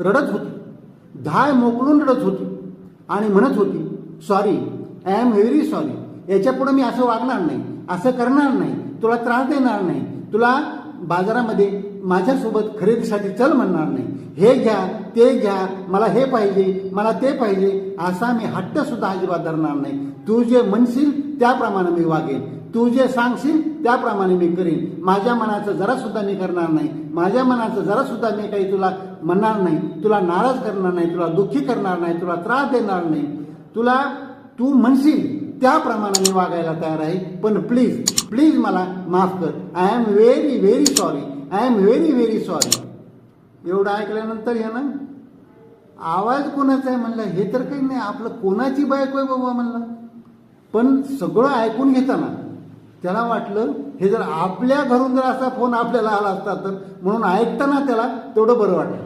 रडत होती. धाय मोकळून रडत होती. आणि म्हणत होती sorry I am very sorry याच्यापुढे मी असं वागणार नाही असं करणार नाही तुला त्रास देणार नाही तुला बाजारामध्ये माझ्यासोबत खरेदीसाठी चल म्हणणार नाही. हे घ्या ते घ्या मला हे पाहिजे मला ते पाहिजे असा मी हट्ट सुद्धा अजिबात धरणार नाही. तू जे म्हणशील त्याप्रमाणे मी वागेन. तू जे सांगशील त्याप्रमाणे मी करीन. माझ्या मनाचं जरा सुद्धा मी करणार नाही. माझ्या मनाचं जरा सुद्धा मी काही तुला म्हणणार नाही. तुला नाराज करणार नाही. तुला दुःखी करणार नाही. तुला त्रास देणार नाही. तुला तू म्हणशील त्याप्रमाणे मी वागायला तयार आहे. पण प्लीज प्लीज मला माफ कर. I am very very sorry I am very very sorry एवढं ऐकल्यानंतर हे ना आवाज कोणाचा आहे म्हणलं? हे तर काही नाही. आपलं कोणाची बायको आहे बाबा म्हणलं? पण सगळं ऐकून घेताना त्याला वाटलं हे जर आपल्या घरून जर असा फोन आपल्याला आला असता तर म्हणून ऐकताना त्याला तेवढं बरं वाटलं.